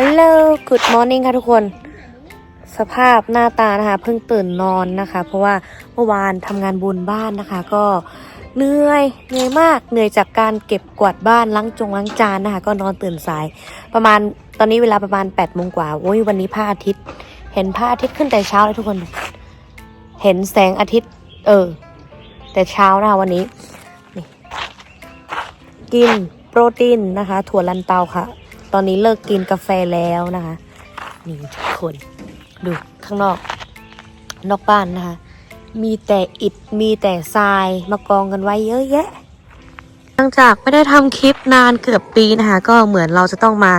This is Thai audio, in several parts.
ฮัลโหล good morning ค่ะทุกคน สภาพหน้าตานะคะ เพิ่งตื่นนอนนะคะ เพราะว่าเมื่อวานทำงานบุญบ้านนะคะ ก็เหนื่อยเหนื่อยมากเหนื่อยจากการเก็บกวาดบ้านล้างจงล้างจานนะคะ ก็นอนตื่นสาย ประมาณตอนนี้เวลาประมาณ8ปดโมงกว่าโอ้ยวันนี้พระอาทิตย์ เห็นพระอาทิตย์ขึ้นแต่เช้าเลยทุกคน เห็นแสงอาทิตย์ เออ แต่เช้านะคะวันนี้นี่กินโปรตีนนะคะ ถั่วลันเตาค่ะ ตอนนี้เลิกกินกาแฟแล้วนะคะ นี่ทุกคนดูข้างนอก นอกบ้านนะคะ มีแต่อิฐมีแต่ทรายมากองกันไว้เยอะแยะ หลังจากไม่ได้ทำคลิปนานเกือบปีนะคะ ก็เหมือนเราจะต้องมา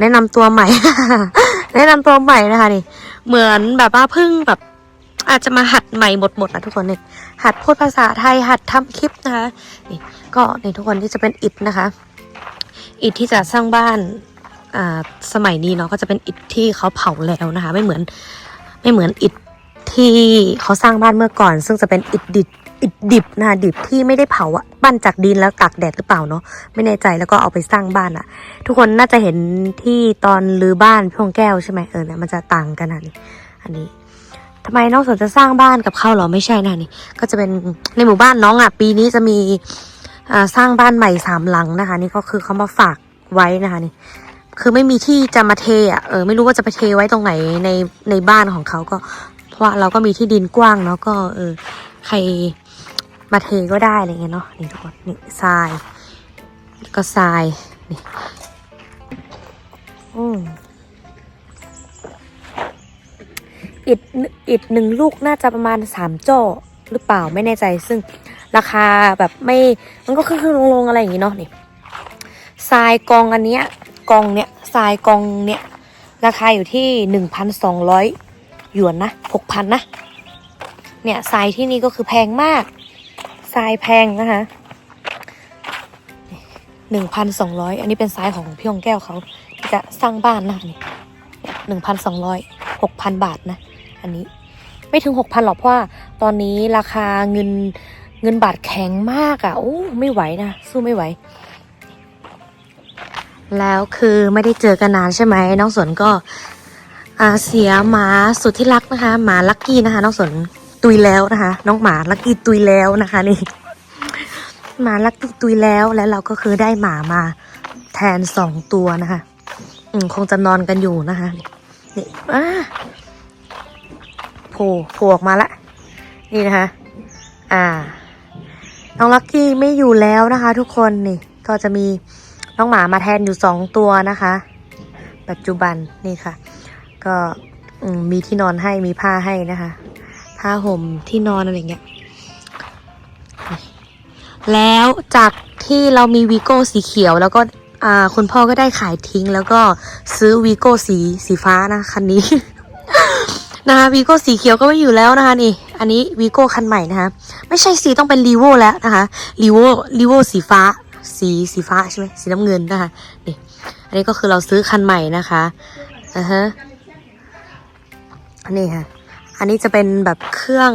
แนะนำตัวใหม่ แนะนำตัวใหม่นะคะนี่ เหมือนแบบว่าเพิ่งแบบอาจจะมาหัดใหม่หมดหมดนะทุกคนเนี่ยหัดพูดภาษาไทยหัดทำคลิปนะคะนี่ก็ในทุกคนที่จะเป็นอิฐนะคะ อิฐที่จะสร้างบ้านอ่าสมัยนี้เนาะก็จะเป็นอิฐที่เขาเผาแล้วนะคะ ไม่เหมือนไม่เหมือนอิฐที่เขาสร้างบ้านเมื่อก่อน ซึ่งจะเป็นอิฐดิบอิฐดิบนะคะดิบที่ไม่ได้เผาอะบ้านจากดินแล้วตากแดดหรือเปล่าเนาะไม่แน่ใจแล้วก็เอาไปสร้างบ้านอะทุกคนน่าจะเห็นที่ตอนรื้อบ้านพี่พงแก้วใช่ไหมเออเนี่ยมันจะต่างกันอะนี่อันนี้ทำไมน้องสนจะสร้างบ้านกับเขาเหรอไม่ใช่นะนี่ก็จะเป็นในหมู่บ้านน้องอะปีนี้จะมี สร้างบ้านใหม่สามหลังนะคะ นี่ก็คือเขามาฝากไว้นะคะนี่คือไม่มีที่จะมาเทอะเออไม่รู้ว่าจะไปเทไว้ตรงไหนในในบ้านของเขาก็ เพราะเราก็มีที่ดินกว้างเนาะก็เออใครมาเทก็ได้อะไรเงี้ยเนาะนี่ทุกคนนี่ทรายก็ทรายนี่อืมอิดอิดหนึ่งลูกน่าจะประมาณสามโจ้หรือเปล่าไม่แน่ใจซึ่ง ราคาแบบไม่มันก็ขึ้นขึ้นลงลงๆอะไรอย่างงี้เนาะนี่ทรายกองอันเนี้ยกองเนี้ยทรายกองเนี้ยราคาอยู่ที่หนึ่งพันสองร้อยหยวนนะหกพันนะเนี่ยทรายที่นี่ก็คือแพงมากทรายแพงนะคะหนึ่งพันสองร้อยอันนี้เป็นทรายของพี่องแก้วเขาที่จะสร้างบ้านนะคะนี่หนึ่งพันสองร้อยหกพันบาทนะ อันนี้ไม่ถึงหกพันหรอกเพราะว่าตอนนี้ราคาเงิน เงินบาทแข็งมากอะ่ะ โอ้ไม่ไหวนะ สู้ไม่ไหว แล้วคือไม่ได้เจอกันนานใช่ไหมน้องสนก็เสียหมาสุดที่รักนะคะ หมาลักกี้นะคะ น้องสนตุยแล้วนะคะ น้องหมาลักกี้ตุยแล้วนะคะนี่หมาลักกี้ตุยแล้วแล้วเราก็คือได้หมามาแทนสองตัวนะคะ อืมคงจะนอนกันอยู่นะคะนี่อ่าโผล่โผล่ออกมาละ นี่นะคะ อ่า น้องลักกี้ไม่อยู่แล้วนะคะ ทุกคนนี่ก็จะมีน้องหมามาแทนอยู่สองตัวนะคะ ปัจจุบันนี่ค่ะ ก็มีที่นอนให้มีผ้าให้นะคะผ้าห่มที่นอนอะไรเงี้ยแล้วจากที่เรามีวีโก้สีเขียวแล้วก็คุณพ่อก็ได้ขายทิ้ง แล้วก็ซื้อวีโก้สีสีฟ้านะคันนี้ นะคะวีโก้สีเขียวก็ไม่อยู่แล้วนะคะนี่ อันนี้วีโก้คันใหม่นะคะ ไม่ใช่สีต้องเป็นรีโวแล้วนะคะรีโวรีโวสีฟ้า สีสีฟ้าใช่ไหมสีน้ำเงินนะคะนี่อันนี้ก็คือเราซื้อคันใหม่นะคะอ่าฮะอันนี้ค่ะ อันนี้จะเป็นแบบเครื่อง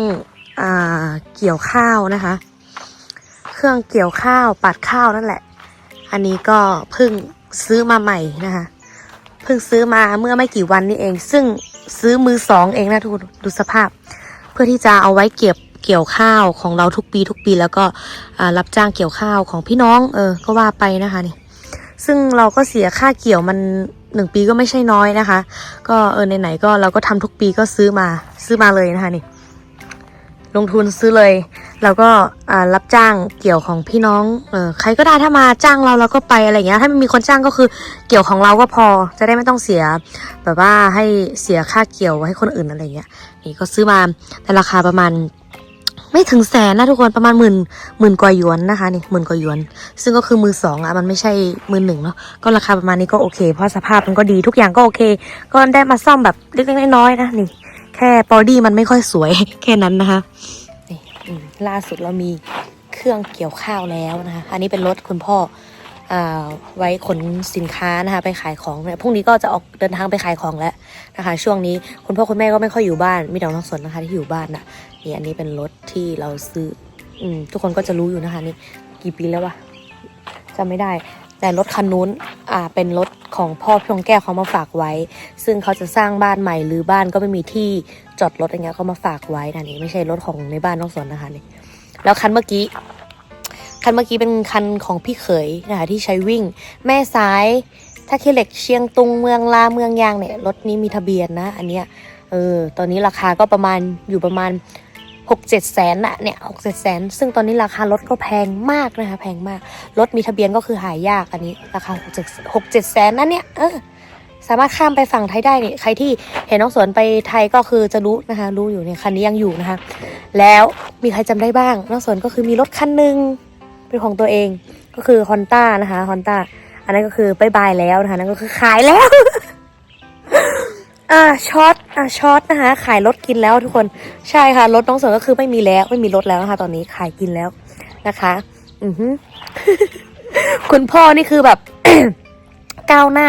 อ่าเกี่ยวข้าวนะคะ เครื่องเกี่ยวข้าวปัดข้าวนั่นแหละ อันนี้ก็เพิ่งซื้อมาใหม่นะคะ เพิ่งซื้อมาเมื่อไม่กี่วันนี้เอง ซึ่ง ซื้อมือสองเองนะทุกคนดูสภาพ เพื่อที่จะเอาไว้เก็บเกี่ยวข้าวของเราทุกปีทุกปี แล้วก็รับจ้างเกี่ยวข้าวของพี่น้อง เออ ก็ว่าไปนะคะนี่ ซึ่งเราก็เสียค่าเกี่ยวมันหนึ่งปีก็ไม่ใช่น้อยนะคะ ก็เออไหนๆก็เราก็ทำทุกปีก็ซื้อมาซื้อมาเลยนะคะนี่ ลงทุนซื้อเลย แล้วก็รับจ้างเกี่ยวของพี่น้องออใครก็ได้ถ้ามาจ้างเราเราก็ไปอะไรเงี้ย ถ้าไม่มีคนจ้างก็คือเกี่ยวของเราก็พอ จะได้ไม่ต้องเสีย แบบว่าให้เสียค่าเกี่ยวให้คนอื่นอะไรเงี้ย นี่ก็ซื้อมาในราคาประมาณไม่ถึงแสนนะทุกคนประมาณหมื่นหมื่นกว่าหยวนนะคะนี่หมื่นกว่าหยวน ซึ่งก็คือมือสองอะมันไม่ใช่มือหนึ่งเนาะก็ราคาประมาณนี้ก็โอเค เพราะสภาพมันก็ดีทุกอย่างก็โอเค ก็ได้มาซ่อมแบบเล็กๆน้อยๆนะนี่ ค่บอดี้มันไม่ค่อยสวยแค่นั้นนะคะนี่ล่าสุดเรามีเครื่องเกี่ยวข้าวแล้วนะคะ อันนี้เป็นรถคุณพ่ออ่าไว้ขนสินค้านะคะไปขายของเนี่ยพรุ่งนี้ก็จะออกเดินทางไปขายของแล้วนะคะ ช่วงนี้คุณพ่อคุณแม่ก็ไม่ค่อยอยู่บ้าน มีแต่น้องสนนะคะที่อยู่บ้านน่ะนี่อันนี้เป็นรถที่เราซื้ออืมทุกคนก็จะรู้อยู่นะคะนี่กี่ปีแล้ววะจำไม่ได้ แต่รถคันนู้นอ่าเป็นรถของพ่อพงแก้วเขามาฝากไว้ ซึ่งเขาจะสร้างบ้านใหม่หรือบ้านก็ไม่มีที่จอดรถอย่างเงี้ยเขามาฝากไว้นะนี่ไม่ใช่รถของในบ้านน้องสนนะคะนี่แล้วคันเมื่อกี้คันเมื่อกี้เป็นคันของพี่เขยนะคะที่ใช้วิ่ง แม่สายถ้าเคเหล็กเชียงตุงเมืองลาเมืองยางเนี่ยรถนี้มีทะเบียนนะ อันเนี้ยเออตอนนี้ราคาก็ประมาณอยู่ประมาณ หกเจ็ดแสนอะเนี่ยหกเจ็ดแสนซึ่งตอนนี้ราคารถก็แพงมากนะคะ แพงมาก รถมีทะเบียนก็คือหายากอันนี้ ราคาหกเจ็ดหกเจ็ดแสนนั่นเนี่ยเออสามารถข้ามไปฝั่งไทยได้นี่ใครที่เห็นน้องสวนไปไทยก็คือจะรู้นะคะ รู้อยู่เนี่ยคันนี้ยังอยู่นะคะ แล้วมีใครจำได้บ้าง น้องสวนก็คือมีรถคันหนึ่งเป็นของตัวเองก็คือ Honda นะคะ Honda อันนั้นก็คือบายบายแล้วนะคะนั่นก็คือขายแล้วอ่าช็อต อ่าช็อตนะคะ ขายรถกินแล้วทุกคนใช่ค่ะรถน้องเสริมก็คือไม่มีแล้วไม่มีรถแล้วนะคะ ตอนนี้ขายกินแล้วนะคะ อือฮึคุณพ่อนี่คือแบบก้าวหน้า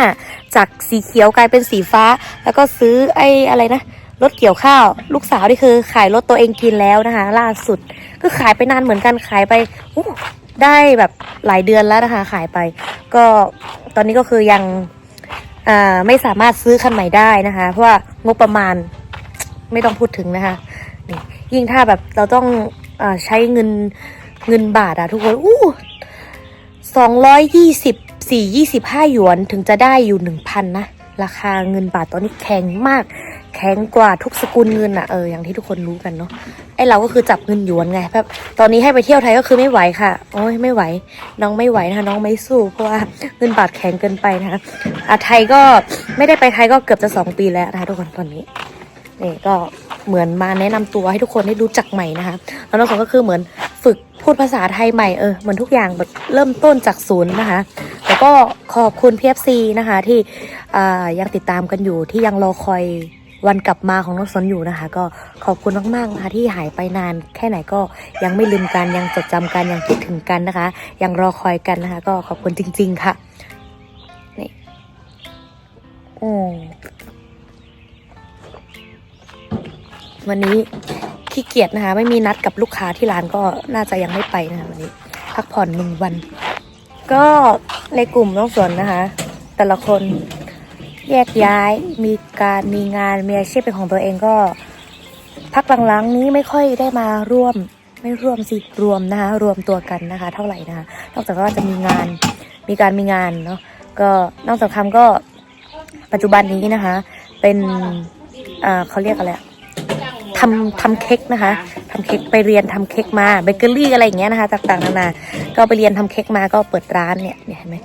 จากสีเขียวกลายเป็นสีฟ้า แล้วก็ซื้อไอ้อะไรนะรถเกี่ยวข้าว ลูกสาวนี่คือขายรถตัวเองกินแล้วนะคะ ล่าสุดก็ขายไปนานเหมือนกันขายไปได้แบบหลายเดือนแล้วนะคะ ขายไป ก็ตอนนี้ก็คือยัง ไม่สามารถซื้อคันใหม่ได้นะคะ เพราะว่างบประมาณไม่ต้องพูดถึงนะคะยิ่งถ้าแบบเราต้องอใช้เงินเงินบาทอะทุกคนอู้สองร้อยยี่สิบสี่ยี่สิบห้าหยวนถึงจะได้อยู่หนึ่งพันนะ ราคาเงินบาทตอนนี้แข็งมาก แข็งกว่าทุกสกุลเงินอะเอออย่างที่ทุกคนรู้กันเนาะไอเราก็คือจับเงินหยวนไงแบบตอนนี้ให้ไปเที่ยวไทยก็คือไม่ไหวค่ะ โอ้ยไม่ไหว น้องไม่ไหวนะคะน้องไม่สู้ เพราะว่าเงินบาทแข็งเกินไปนะคะอะไทยก็ไม่ได้ไปไทยก็เกือบจะสองปีแล้วนะคะทุกคนตอนนี้นี่ก็เหมือนมาแนะนำตัวให้ทุกคนได้รู้จักใหม่นะคะแล้วน้องสองก็คือเหมือนฝึกพูดภาษาไทยใหม่เออเหมือนทุกอย่างแบบเริ่มต้นจากศูนย์นะคะแล้วก็ขอบคุณ PFC นะคะที่อ่ายังติดตามกันอยู่ที่ยังรอคอย วันกลับมาของน้องสนอยู่นะคะ ก็ขอบคุณมากๆนะคะที่หายไปนานแค่ไหนก็ยังไม่ลืมกันยังจดจำกันยังคิดถึงกันนะคะ ยังรอคอยกันนะคะ ก็ขอบคุณจริง ๆ ค่ะนี่อืมวันนี้ขี้เกียจนะคะ ไม่มีนัดกับลูกค้าที่ร้านก็น่าจะยังไม่ไปนะคะวันนี้ พักผ่อนหนึ่งวัน ก็ในกลุ่มน้องสนนะคะ แต่ละคน แยกย้ายมีการมีงานมีอาชีพเป็นของตัวเองก็ พักหลังๆนี้ไม่ค่อยได้มาร่วมไม่ร่วมสิรวมนะคะรวมตัวกันนะคะ เท่าไหร่นะคะนอกจากว่าจะมีงานมีการมีงานเนาะก็นอกจากทำก็ปัจจุบันนี้นะคะ เป็นอ่าเขาเรียกอะไรทำทำเค้กนะคะทำเค้กไปเรียนทำเค้กมาเบเกอรี่อะไรอย่างเงี้ยนะคะต่างๆนานาก็ไปเรียนทำเค้กมาก็เปิดร้านเนี่ยเห็นไหม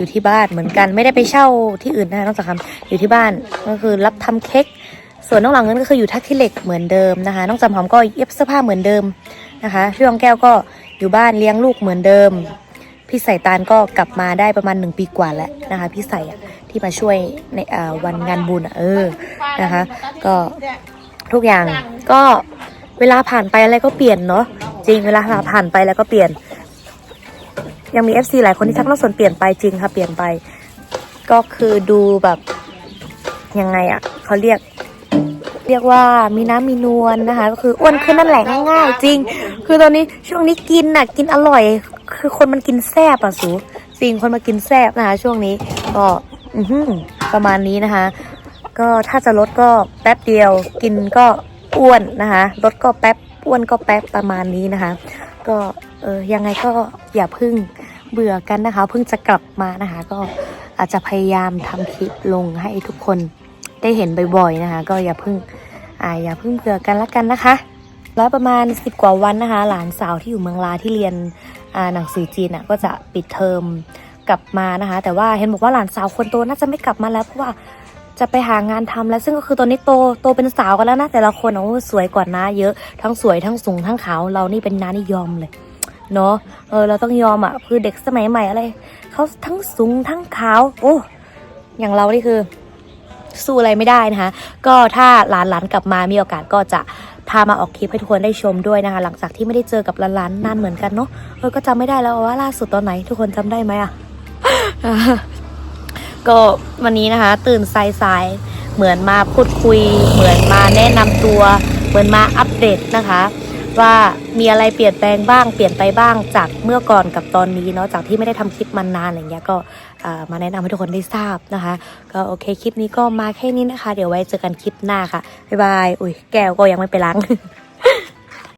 อยู่ที่บ้านเหมือนกันไม่ได้ไปเช่าที่อื่นนะคะนอกจากทำอยู่ที่บ้านก็คือรับทำเค้กส่วนน้องหลังนั้นก็คืออยู่ทักที่เหล็กเหมือนเดิมนะคะ น้องจำหอมก็เย็บเสื้อผ้าเหมือนเดิมนะคะพี่รองแก้วก็อยู่บ้านเลี้ยงลูกเหมือนเดิม พี่ใส่ตาลก็กลับมาได้ประมาณหนึ่งปีกว่าแล้วนะคะ พี่ใส่ที่มาช่วยในวันงานบุญเออนะคะ ก็ทุกอย่างก็เวลาผ่านไปอะไรก็เปลี่ยนเนาะจริงเวลาผ่านไปแล้วก็เปลี่ยน ยังมี FC หลายคนที่ทักน้องสนเปลี่ยนไปจริงค่ะ เปลี่ยนไป ก็คือดูแบบยังไงอะ่ะเขาเรียก เรียกว่ามีน้ำมีนวลนะคะ ก็คืออ้วนขึ้นนั่นแหละง่ายๆ จริง คือตอนนี้ช่วงนี้กินน่ะ กินอร่อย คือคนมันกินแซ่บอะสูจริงคนมากินแซ่บนะคะ ช่วงนี้ก็อือหือประมาณนี้นะคะ ก็ถ้าจะลดก็แป๊บเดียว กินก็อ้วนนะคะลดก็แป๊บอ้วนก็แป๊บประมาณนี้นะคะ ก็ เออยังไงก็อย่าพึ่งเบื่อกันนะคะ เพิ่งจะกลับมานะคะ ก็อาจจะพยายามทำคลิปลงให้ทุกคนได้เห็นบ่อยๆนะคะ ก็อย่าพึ่งอ่าอย่าพึ่งเบื่อกันละกันนะคะ แล้วประมาณ 10 กว่าวันนะคะ หลานสาวที่อยู่เมืองลาที่เรียนหนังสือจีนอะก็จะปิดเทอมกลับมานะคะ แต่ว่าเห็นบอกว่าหลานสาวคนโตน่าจะไม่กลับมาแล้วเพราะว่าจะไปหางานทำแล้วซึ่งก็คือตอนนี้โตโตเป็นสาวกันแล้วนะแต่ละคนโอ้สวยกว่าน้าเยอะทั้งสวยทั้งสูงทั้งขาวเรานี่เป็นน้านี่ยอมเลย เนาะเออเราต้องยอมอะคือเด็กสมัยใหม่อะไรเขาทั้งสูงทั้งขาว โอ้อย่างเรานี่คือ สู้อะไรไม่ได้นะคะ ก็ถ้าหลานหลานๆกลับมามีโอกาสก็จะพามาออกคลิปให้ทุกคนได้ชมด้วยนะคะ หลังจากที่ไม่ได้เจอกับหลานๆนานเหมือนกันเนาะเออก็จำไม่ได้แล้วว่าล่าสุดตอนไหน ทุกคนจำได้ไหมอะก็วันนี้นะคะ ตื่นสายๆเหมือนมาพูดคุย เหมือนมาแนะนำตัว เหมือนมาอัปเดตนะคะ ว่ามีอะไรเปลี่ยนแปลงบ้างเปลี่ยนไปบ้างจากเมื่อก่อนกับตอนนี้เนาะจากที่ไม่ได้ทำคลิปมานานอะไรเงี้ยก็มาแนะนำให้ทุกคนได้ทราบนะคะ ก็โอเคคลิปนี้ก็มาแค่นี้นะคะ เดี๋ยวไว้เจอกันคลิปหน้าค่ะบ๊ายบายอุ้ยแก้วก็ยังไม่ไปล้าง